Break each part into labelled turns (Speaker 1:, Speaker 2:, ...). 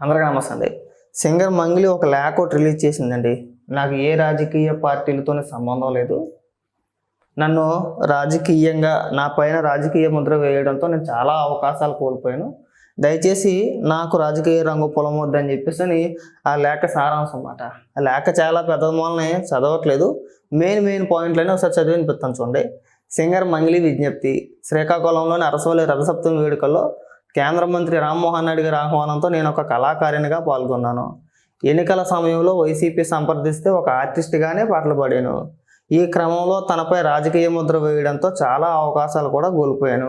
Speaker 1: అందరికీ నమస్తే అండి. సింగర్ మంగ్లీ ఒక లేకౌట్ రిలీజ్ చేసిందండి. నాకు ఏ రాజకీయ పార్టీలతోనే సంబంధం లేదు. నన్ను రాజకీయంగా నా పైన రాజకీయ ముద్ర వేయడంతో నేను చాలా అవకాశాలు కోల్పోయాను. దయచేసి నాకు రాజకీయ రంగు పొలం వద్దని చెప్పేసి అని ఆ లేఖ సారాంశం అన్నమాట ఆ లేఖ చాలా పెద్ద మూలనే చదవట్లేదు. మెయిన్ మెయిన్ పాయింట్లని ఒకసారి చదివి వినిపిస్తాను చూడండి. సింగర్ మంగిలి విజ్ఞప్తి. శ్రీకాకుళంలోని అరసవల్లి రథసప్తమి వేడుకల్లో కేంద్ర మంత్రి రామ్మోహన్ రెడ్డి గారి ఆహ్వానంతో నేను ఒక కళాకారిణిగా పాల్గొన్నాను. ఎన్నికల సమయంలో వైసీపీ సంప్రదిస్తే ఒక ఆర్టిస్ట్గానే పాటలు పాడాను ఈ క్రమంలో తనపై రాజకీయ ముద్ర వేయడంతో చాలా అవకాశాలు కూడా కోల్పోయాను.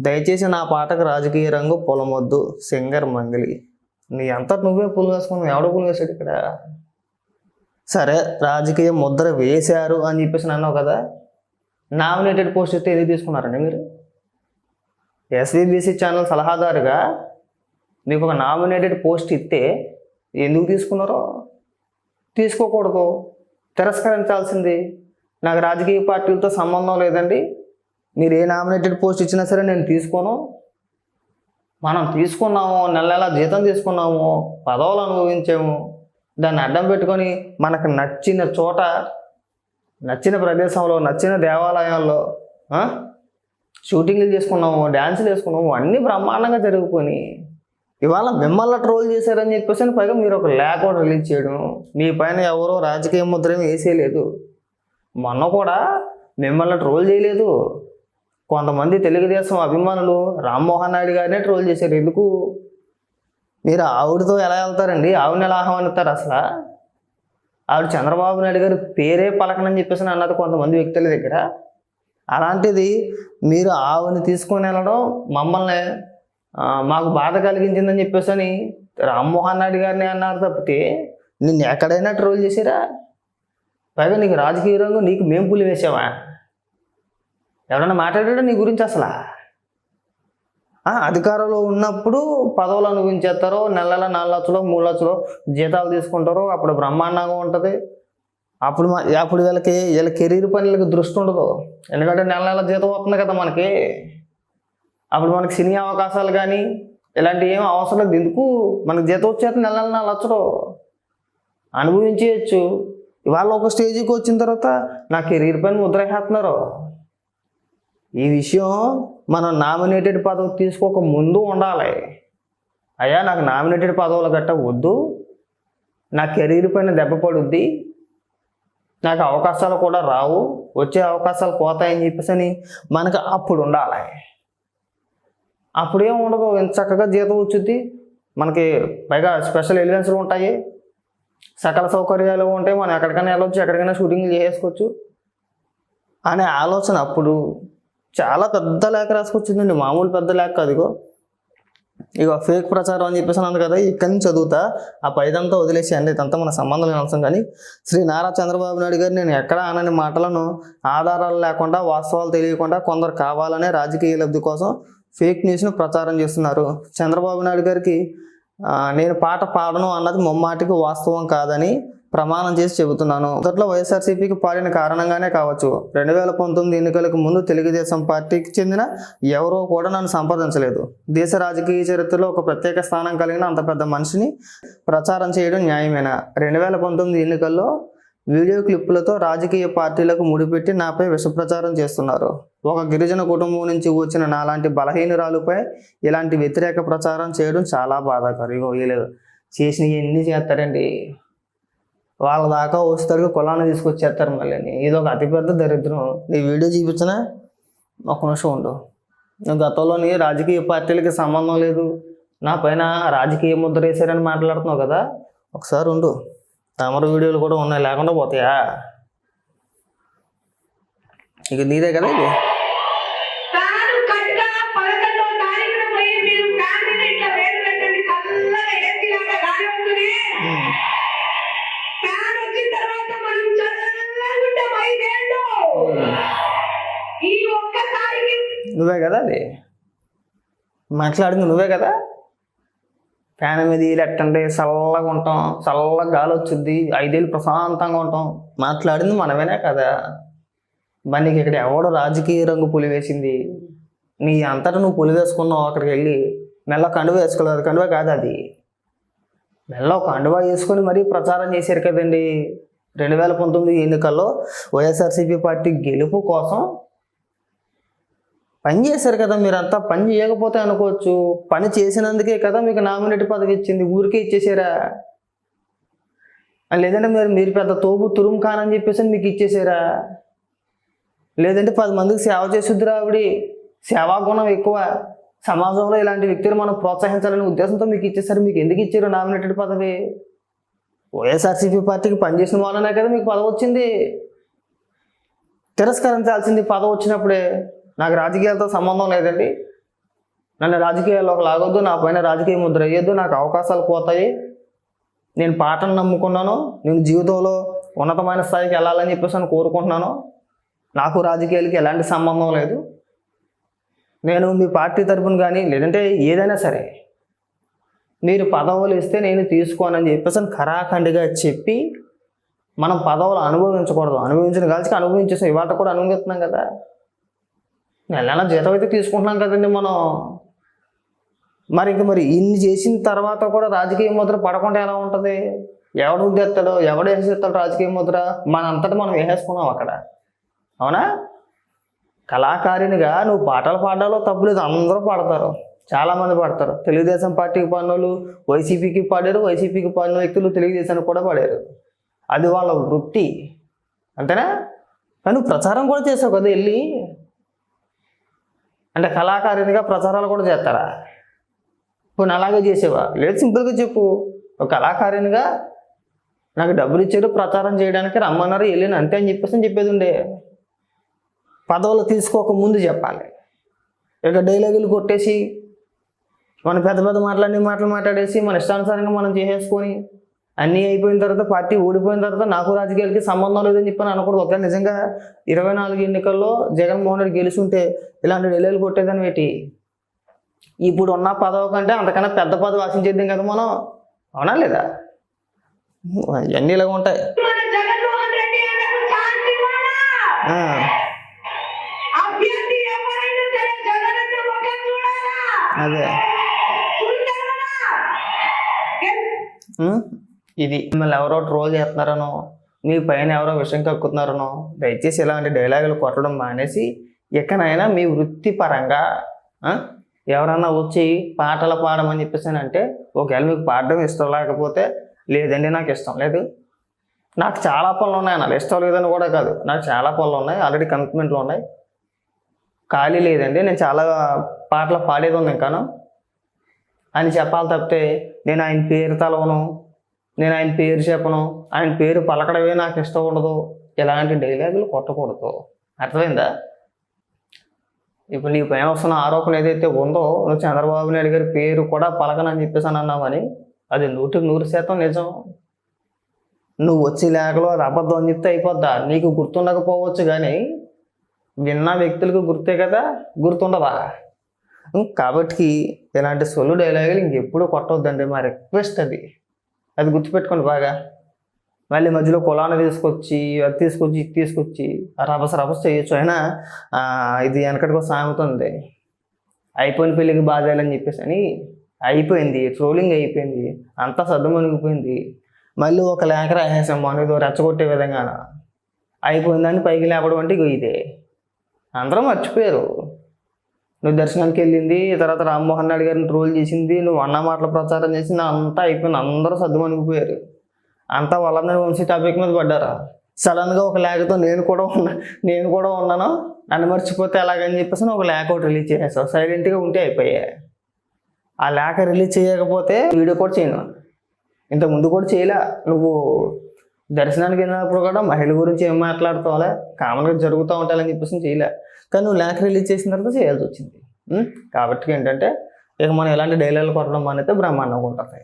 Speaker 1: దయచేసి నా పాటకు రాజకీయ రంగు పొలమొద్దు సింగర్ మంగిలి. నీ అంతటి నువ్వే పులు వేసుకున్నావు ఎవడ పులు వేసాడు ఇక్కడ? సరే రాజకీయ ముద్ర వేశారు అని చెప్పేసి అన్నావు కదా? నామినేటెడ్ పోస్ట్ అయితే ఎందుకు తీసుకున్నారండి మీరు? ఎస్విబిసి ఛానల్ సలహాదారుగా మీకు ఒక నామినేటెడ్ పోస్ట్ ఇస్తే ఎందుకు తీసుకున్నారో? తీసుకోకూడదు. తిరస్కరించాల్సింది. నాకు రాజకీయ పార్టీలతో సంబంధం లేదండి. మీరు ఏ నామినేటెడ్ పోస్ట్ ఇచ్చినా సరే నేను తీసుకోను. మనం తీసుకున్నాము నెల నెల జీతం తీసుకున్నాము పదవులు అనుభవించాము. దాన్ని అడ్డం పెట్టుకొని మనకు నచ్చిన చోట నచ్చిన ప్రదేశంలో నచ్చిన దేవాలయాల్లో షూటింగ్లు చేసుకున్నాము డ్యాన్సులు వేసుకున్నాము అన్నీ బ్రహ్మాండంగా జరిగిపోయి ఇవాళ మిమ్మల్ని ట్రోల్ చేశారని చెప్పేసి అని పైగా మీరు ఒక లేఖ రిలీజ్ చేయడం మీ పైన ఎవరో రాజకీయ ముద్ర వేసేయలేదు మొన్న కూడా మిమ్మల్ని ట్రోల్ చేయలేదు. కొంతమంది తెలుగుదేశం అభిమానులు రామ్మోహన్ నాయుడు గారినే ట్రోల్ చేశారు. ఎందుకు? మీరు ఆవిడతో ఎలా వెళ్తారండి? ఆవిడని ఎలా ఆహ్వానిస్తారు అసలు? ఆవిడ చంద్రబాబు నాయుడు గారు పేరే పలకనని చెప్పేసి అన్నది కొంతమంది వ్యక్తుల దగ్గర. అలాంటిది మీరు ఆవుని తీసుకొని వెళ్ళడం మమ్మల్ని మాకు బాధ కలిగించిందని చెప్పేసి అని రామ్మోహన్ నాయుడు గారిని అన్నారు తప్పితే నిన్ను ఎక్కడైనా ట్రోల్ చేసిరా? పైగా నీకు రాజకీయ రంగు నీకు మేం పులి వేసావా ఎవరైనా మాట్లాడాడా నీ గురించి అసలు? అధికారంలో ఉన్నప్పుడు పదవులు అనుభవించేస్తారో నెల నెల నాలుగు లక్షలు మూడు లక్షలు జీతాలు తీసుకుంటారో అప్పుడు బ్రహ్మాండంగా ఉంటుంది. అప్పుడు మా అప్పుడు వీళ్ళకి వీళ్ళ కెరీర్ పనులకి దృష్టి ఉండదు. ఎందుకంటే నెల నెల జీతం వస్తుంది కదా మనకి. అప్పుడు మనకి సినీ అవకాశాలు కానీ ఇలాంటివి ఏం అవసరం లేదు. ఎందుకు? మనకి జీతం వచ్చేది నెల నెల నాలుగు లక్షలు. అనుభవించేయచ్చు. ఇవాళ ఒక స్టేజ్కి వచ్చిన తర్వాత నా కెరీర్ పైన ముద్ర వేస్తున్నారు. ఈ విషయం మనం నామినేటెడ్ పదవి తీసుకోక ముందు ఉండాలి. అయ్యా నాకు నామినేటెడ్ పదవులు గట్ట వద్దు. నా కెరీర్ పైన దెబ్బ పడుద్ది. నాకు అవకాశాలు కూడా రావు వచ్చే అవకాశాలు పోతాయని చెప్పేసి అని మనకు అప్పుడు ఉండాలి. అప్పుడేం ఉండదు ఎంత చక్కగా జీతం వచ్చింది మనకి పైగా స్పెషల్ ఎలివెన్స్లు ఉంటాయి సకల సౌకర్యాలు ఉంటాయి మనం ఎక్కడికైనా వెళ్ళొచ్చు ఎక్కడికైనా షూటింగ్ చేసుకోవచ్చు అనే ఆలోచన అప్పుడు చాలా పెద్ద లేఖ రాసుకొచ్చిందండి మామూలు పెద్ద లేఖ అదిగో ఇక ఫేక్ ప్రచారం అని చెప్పేసి అన్నాను కదా ఇక్కడి నుంచి చదువుతా ఆ పైదంతా వదిలేసి అండి ఇదంతా మన సంబంధం లేని అంశం. కానీ శ్రీ నారా చంద్రబాబు నాయుడు గారు నేను ఎక్కడ అనని మాటలను ఆధారాలు లేకుండా వాస్తవాలు తెలియకుండా కొందరు కావాలనే రాజకీయ లబ్ధి కోసం ఫేక్ న్యూస్ను ప్రచారం చేస్తున్నారు. చంద్రబాబు నాయుడు గారికి నేను పాట పాడను అన్నది ముమ్మాటికి వాస్తవం కాదని ప్రమాణం చేసి చెబుతున్నాను. మొదట్లో వైఎస్ఆర్సీపీకి పాడిన కారణంగానే కావచ్చు. రెండు వేల పంతొమ్మిది ఎన్నికలకు ముందు తెలుగుదేశం పార్టీకి చెందిన ఎవరో కూడా నన్ను సంప్రదించలేదు. దేశ రాజకీయ చరిత్రలో ఒక ప్రత్యేక స్థానం కలిగిన అంత పెద్ద మనిషిని ప్రచారం చేయడం న్యాయమేనా? రెండు వేల పంతొమ్మిది ఎన్నికల్లో వీడియో క్లిప్పులతో రాజకీయ పార్టీలకు ముడిపెట్టి నాపై విషప్రచారం చేస్తున్నారు. ఒక గిరిజన కుటుంబం నుంచి వచ్చిన నాలాంటి బలహీనురాలుపై ఇలాంటి వ్యతిరేక ప్రచారం చేయడం చాలా బాధాకరం ఇగో వీళ్ళు చేసిన ఎన్ని చేస్తారండి. వాళ్ళ దాకా వస్తారు కులాన్ని తీసుకొచ్చేస్తారు మళ్ళీ ఇది ఒక అతిపెద్ద దరిద్రం. నీ వీడియో చూపించినా ఒక నిమిషం ఉండు. గతంలోని రాజకీయ పార్టీలకి సంబంధం లేదు. నా పైన రాజకీయ ముద్ర వేశారని మాట్లాడుతున్నావు కదా. ఒకసారి ఉండు. తమర వీడియోలు కూడా ఉన్నాయి. లేకుండా పోతాయా? ఇక నీదే కదా ఇది? నువ్వే కదా అది? మాట్లాడింది నువ్వే కదా? ఫ్యాన్ మీద వీలు చల్లగా ఉంటాం చల్లగా గాలి వచ్చింది ఐదేళ్ళు ప్రశాంతంగా ఉంటాం. మాట్లాడింది మనమేనే కదా? మరి నీకు ఇక్కడ ఎవడో రాజకీయ రంగు పులి వేసింది? నీ అంతటా నువ్వు పులి వేసుకున్నావు అక్కడికి వెళ్ళి మెల్ల కండువ వేసుకోలేదు. కండువ కాదు అది? మెల్ల ఒక వేసుకొని మరీ ప్రచారం చేశారు కదండి. రెండు వేల పంతొమ్మిది ఎన్నికల్లో వైఎస్ఆర్సీపీ పార్టీ గెలుపు కోసం పని చేశారు కదా మీరంతా పని చేయకపోతే అనుకోవచ్చు. పని చేసినందుకే కదా మీకు నామినేట్ పదవి ఇచ్చింది ఊరికే ఇచ్చేసారా? లేదంటే మీరు మీరు పెద్ద తోపు తురుము కానని చెప్పేసి మీకు ఇచ్చేసారా? లేదంటే పది మందికి సేవ చేసిద్దిరా ఆవిడ? సేవా గుణం ఎక్కువ. సమాజంలో ఇలాంటి వ్యక్తులు మనం ప్రోత్సహించాలనే ఉద్దేశంతో మీకు ఇచ్చేసారు. మీకు ఎందుకు ఇచ్చారు నామినేటెడ్ పదవి? వైఎస్ఆర్సీపీ పార్టీకి పనిచేసిన వాళ్ళనే కదా మీకు పదవి వచ్చింది. తిరస్కరించాల్సింది పదవి వచ్చినప్పుడే. నాకు రాజకీయాలతో సంబంధం లేదండి. నన్ను రాజకీయాల్లోకి లాగొద్దు నా పైన రాజకీయ ముద్ర వేయొద్దు నాకు అవకాశాలు పోతాయి. నేను పాటను నమ్ముకున్నాను నేను జీవితంలో ఉన్నతమైన స్థాయికి వెళ్ళాలని చెప్పేసి అని కోరుకుంటున్నాను. నాకు రాజకీయాలకి ఎలాంటి సంబంధం లేదు. నేను మీ పార్టీ తరపున కానీ లేదంటే ఏదైనా సరే మీరు పదవులు ఇస్తే నేను తీసుకోనని చెప్పేసి ఖరాఖండిగా చెప్పి మనం పదవులు అనుభవించకూడదు. అనుభవించిన కాల్చి అనుభవించేసాం. ఇవాళ కూడా అనుభవిస్తున్నాం కదా. నెల నెల జీతం అయితే తీసుకుంటున్నాం కదండి మనం. మరి ఇంక మరి ఇన్ని చేసిన తర్వాత కూడా రాజకీయ ముద్ర పడకుండా ఎలా ఉంటుంది? ఎవడు రుద్దేస్తాడు ఎవడు వేసేస్తాడు రాజకీయ ముద్ర మనంతటా మనం వేసేసుకున్నాం అక్కడ. అవునా? కళాకారినిగా నువ్వు పాటలు పాడాలో తప్పులేదు అందరూ పాడతారు. చాలామంది పాడతారు. తెలుగుదేశం పార్టీకి పాడిన వాళ్ళు వైసీపీకి పాడారు వైసీపీకి పాడిన వ్యక్తులు తెలుగుదేశానికి కూడా పాడారు. అది వాళ్ళ వృత్తి. అంతేనా? కానీ నువ్వు ప్రచారం కూడా చేసావు కదా వెళ్ళి. అంటే కళాకారినిగా ప్రచారాలు కూడా చేస్తారా? పోనీ అలాగే చేసేవా? లేదు సింపుల్గా చెప్పు. ఒక కళాకారినిగా నాకు డబ్బులు ఇచ్చారు ప్రచారం చేయడానికి రమ్మన్నారు వెళ్ళిన అంతే అని చెప్పేసి అని చెప్పేది ఉండే. పదవులు తీసుకోక ముందు చెప్పాలి. ఇక డైలాగులు కొట్టేసి మన పెద్ద పెద్ద మాటలన్నీ మాటలు మాట్లాడేసి మన ఇష్టానుసారంగా మనం చేసేసుకొని అన్నీ అయిపోయిన తర్వాత పార్టీ ఓడిపోయిన తర్వాత నాకు రాజకీయాలకి సంబంధం లేదని చెప్పని అనకూడదు. ఒకవేళ నిజంగా ఇరవై నాలుగు ఎన్నికల్లో జగన్మోహన్ రెడ్డి గెలుచుంటే ఇలాంటి డైలాగులు కొట్టేదని పెట్టి ఇప్పుడు ఉన్న పదవి కంటే అంతకన్నా పెద్ద పదవి ఆశించేద్దాం కదా మనం. అవునా లేదా? ఇవన్నీ ఇలాగ ఉంటాయి. అదే? ఇది మిమ్మల్ని ఎవరో ట్రోల్ చేస్తున్నారనో మీ పైన ఎవరో విషయం కక్కుతున్నారనో దయచేసి ఇలాంటి డైలాగులు కొట్టడం మానేసి ఎక్కడైనా మీ వృత్తిపరంగా ఎవరన్నా వచ్చి పాటలు పాడమని చెప్పేసి అంటే ఒకవేళ మీకు పాడడం ఇష్టం లేకపోతే లేదండి నాకు ఇష్టం లేదు. నాకు చాలా పనులు ఉన్నాయి అన్నారు ఇష్టం లేదని కూడా కాదు. నాకు చాలా పనులు ఉన్నాయి. ఆల్రెడీ కమిట్మెంట్లు ఉన్నాయి. ఖాళీ లేదండి. నేను చాలా పాటలు పాడేది ఉంది ఇంకాను. అని చెప్పాలి తప్పితే నేను ఆయన పేరు తలవను. నేను ఆయన పేరు చెప్పను. ఆయన పేరు పలకడమే నాకు ఇష్టం ఉండదు. ఇలాంటి డైలాగులు కొట్టకూడదు. అర్థమైందా? ఇప్పుడు నీ పైన వస్తున్న ఆరోపణ ఏదైతే ఉందో నువ్వు చంద్రబాబు నాయుడు గారి పేరు కూడా పలకనని చెప్పేసి అని అన్నావని అది నూటికి నూరు శాతం నిజం. నువ్వు వచ్చి లేఖలో అది అబద్ధం అని చెప్తే అయిపోద్దా? నీకు గుర్తుండకపోవచ్చు కానీ విన్న వ్యక్తులకు గుర్తే కదా? గుర్తుండదా? కాబట్టి ఇలాంటి సొల్లు డైలాగులు ఇంకెప్పుడు కొట్టవద్దండి మా రిక్వెస్ట్ అది. అది గుర్తుపెట్టుకోండి బాగా. మళ్ళీ మధ్యలో కులాన్ని తీసుకొచ్చి అది తీసుకొచ్చి ఇది తీసుకొచ్చి ఆ రభస రభస చేయొచ్చు. అయినా ఇది వెనకటికో సాగుతుంది అయిపోయిన పెళ్ళికి బాధేయాలని చెప్పేసి అని అయిపోయింది. ట్రోలింగ్ అయిపోయింది. అంతా సర్దుమణిగిపోయింది మళ్ళీ ఒక లేఖ రాసేసాం. మనకి రెచ్చగొట్టే విధంగా అయిపోయిందని పైకి లేపడం అంటే ఇదే. అందరూ మర్చిపోయారు. నువ్వు దర్శనానికి వెళ్ళింది తర్వాత రామ్మోహన్ నాయుడు గారిని ట్రోల్ చేసింది నువ్వు అన్న మాటల ప్రచారం చేసింది అంతా అయిపోయింది. అందరూ సర్దుమణిగిపోయారు. అంతా వాళ్ళందరూ వంశీ టాపిక్ మీద పడ్డారా? సడన్గా ఒక లేఖతో నేను కూడా ఉన్నా నేను కూడా ఉన్నాను? నన్ను మర్చిపోతే ఎలాగని చెప్పేసి ఒక లేఖ ఒకటి రిలీజ్ చేసావు సైలెంట్గా ఉంటే అయిపోయాయి ఆ లేఖ రిలీజ్ చేయకపోతే వీడియో కూడా చేయను. ఇంతకుముందు ముందు కూడా చేయలే. నువ్వు దర్శనానికి వెళ్ళినప్పుడు కూడా మహిళ గురించి ఏం మాట్లాడుకోవాలి? కామన్గా జరుగుతూ ఉంటాయని చెప్పేసి చేయలే. కానీ నువ్వు లేఖ రిలీజ్ చేసిన తర్వాత చేయాల్సి వచ్చింది. కాబట్టి ఏంటంటే ఇక మనం ఎలాంటి డైలాగులు కొట్టడం అనేది బ్రహ్మాండంగా ఉంటుంది.